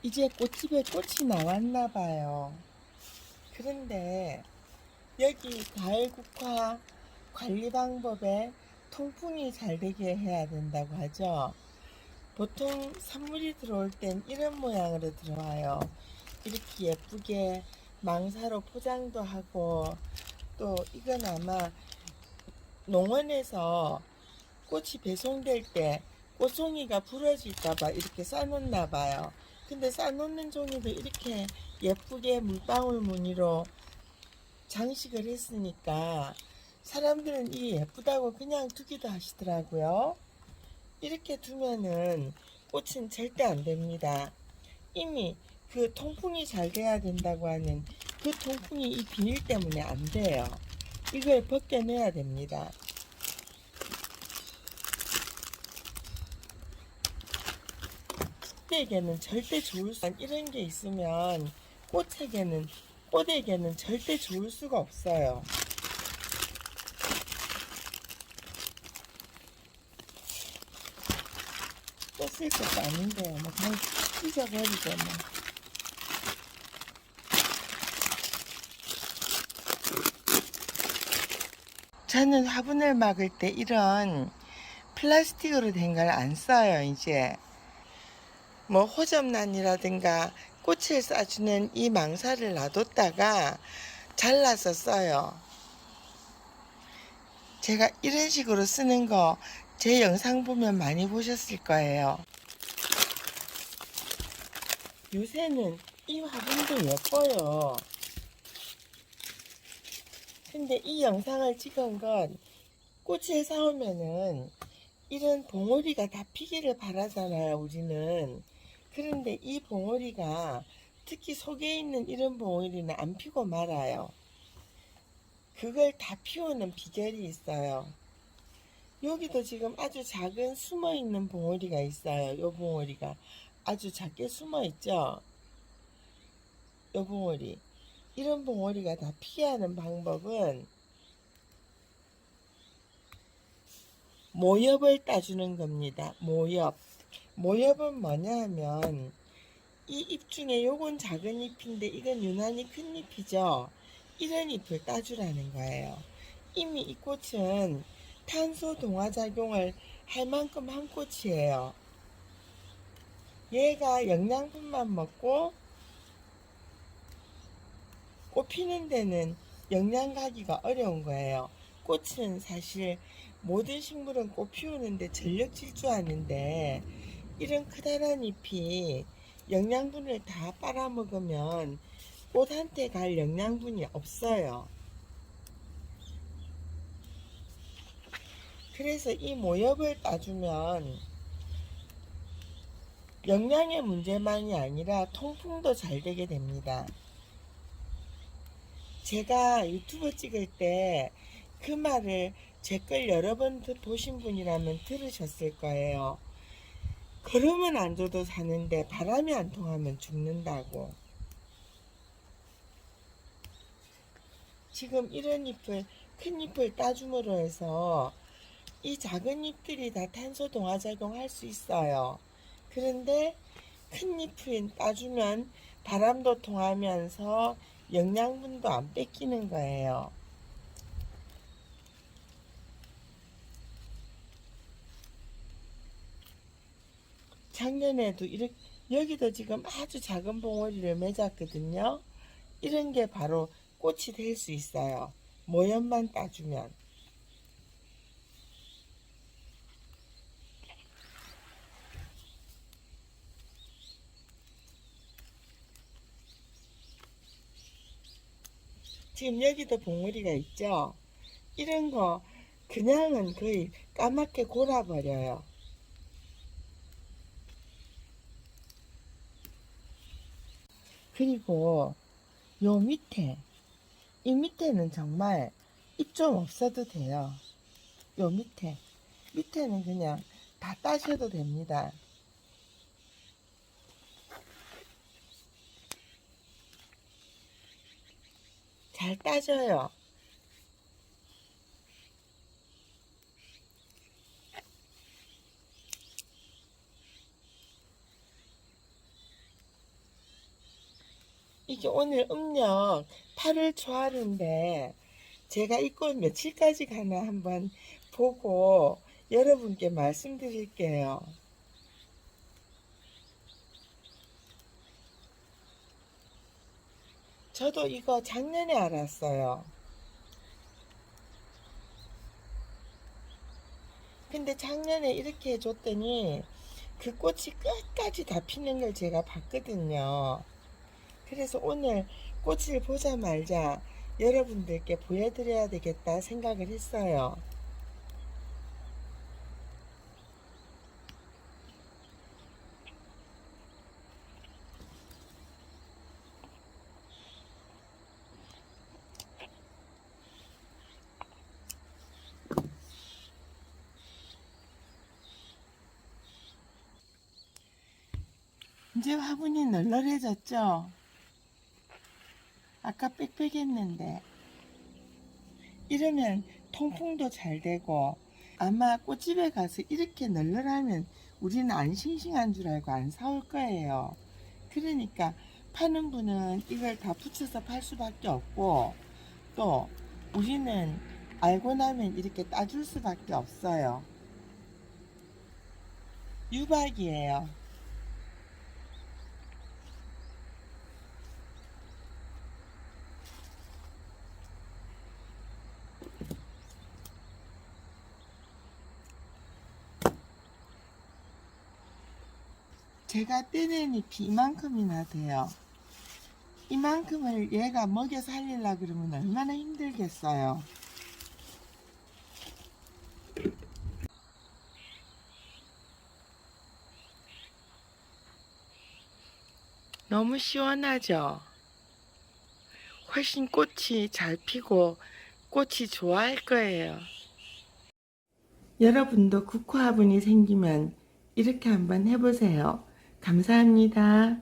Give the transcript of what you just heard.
이제 꽃집에 꽃이 나왔나 봐요. 그런데 여기 가을 국화 관리 방법에 통풍이 잘 되게 해야 된다고 하죠. 보통 산물이 들어올 땐 이런 모양으로 들어와요. 이렇게 예쁘게 망사로 포장도 하고 또 이건 아마 농원에서 꽃이 배송될 때 꽃송이가 부러질까봐 이렇게 싸놓나 봐요. 근데 싸놓는 종이도 이렇게 예쁘게 물방울 무늬로 장식을 했으니까 사람들은 이게 예쁘다고 그냥 두기도 하시더라고요. 이렇게 두면은 꽃은 절대 안 됩니다. 이미 그 통풍이 잘 돼야 된다고 하는 그 통풍이 이 비닐 때문에 안 돼요. 이걸 벗겨내야 됩니다. 꽃에게는 절대 좋을 수 이런 게 있으면 꽃에게는 꽃에게는 절대 좋을 수가 없어요. 또쓸 것도 아닌데요. 뭐 그냥 찢어버리죠 뭐. 저는 화분을 막을 때 이런 플라스틱으로 된 걸 안 써요, 이제. 뭐 호접란이라든가 꽃을 쏴주는 이 망사를 놔뒀다가 잘라서 써요. 제가 이런 식으로 쓰는 거 제 영상 보면 많이 보셨을 거예요. 요새는 이 화분도 예뻐요. 근데 이 영상을 찍은 건 꽃을 사오면은 이런 봉오리가 다 피기를 바라잖아요, 우리는. 그런데 이 봉오리가 특히 속에 있는 이런 봉오리는 안 피고 말아요. 그걸 다 피우는 비결이 있어요. 여기도 지금 아주 작은 숨어 있는 봉오리가 있어요. 요 봉오리가 아주 작게 숨어 있죠. 요 봉오리. 이런 봉오리가 다 피하는 방법은 모엽을 따주는 겁니다. 모엽. 모엽은 뭐냐 하면 이 잎 중에 요건 작은 잎인데 이건 유난히 큰 잎이죠. 이런 잎을 따주라는 거예요. 이미 이 꽃은 탄소 동화 작용을 할 만큼 한 꽃이에요. 얘가 영양분만 먹고 꽃 피는 데는 영양 가기가 어려운 거예요. 꽃은 사실 모든 식물은 꽃 피우는데 전력 질주하는데 이런 크다란 잎이 영양분을 다 빨아먹으면 꽃한테 갈 영양분이 없어요. 그래서 이 모엽을 따주면 영양의 문제만이 아니라 통풍도 잘 되게 됩니다. 제가 유튜브 찍을 때 그 말을 제 걸 여러 번 드- 보신 분이라면 들으셨을 거예요. 걸으면 안 줘도 사는데 바람이 안 통하면 죽는다고. 지금 이런 잎을 큰 잎을 따줌으로 해서 이 작은 잎들이 다 탄소 동화작용 할 수 있어요. 그런데 큰 잎을 따주면 바람도 통하면서 영양분도 안 뺏기는 거예요. 작년에도 이렇게 여기도 지금 아주 작은 봉오리를 맺었거든요. 이런 게 바로 꽃이 될 수 있어요. 모엽만 따주면. 지금 여기도 봉우리가 있죠? 이런 거 그냥은 거의 까맣게 골아버려요. 그리고 요 밑에 이 밑에는 정말 잎좀 없어도 돼요. 요 밑에 밑에는 그냥 다 따셔도 됩니다. 잘 따져요. 이게 오늘 음력 8월 초하루인데 제가 이꽃 며칠까지 가나 한번 보고 여러분께 말씀드릴게요. 저도 이거 작년에 알았어요. 근데 작년에 이렇게 해줬더니 그 꽃이 끝까지 다 피는 걸 제가 봤거든요. 그래서 오늘 꽃을 보자마자 여러분들께 보여드려야 되겠다 생각을 했어요. 이제 화분이 널널해졌죠? 아까 빽빽했는데 이러면 통풍도 잘 되고 아마 꽃집에 가서 이렇게 널널하면 우리는 안 싱싱한 줄 알고 안 사올 거예요. 그러니까 파는 분은 이걸 다 붙여서 팔 수밖에 없고 또 우리는 알고 나면 이렇게 따줄 수밖에 없어요. 유박이에요. 제가 떼낸 잎이 이만큼이나 돼요. 이만큼을 얘가 먹여 살리려 그러면 얼마나 힘들겠어요. 너무 시원하죠? 훨씬 꽃이 잘 피고 꽃이 좋아할 거예요. 여러분도 국화화분이 생기면 이렇게 한번 해보세요. 감사합니다.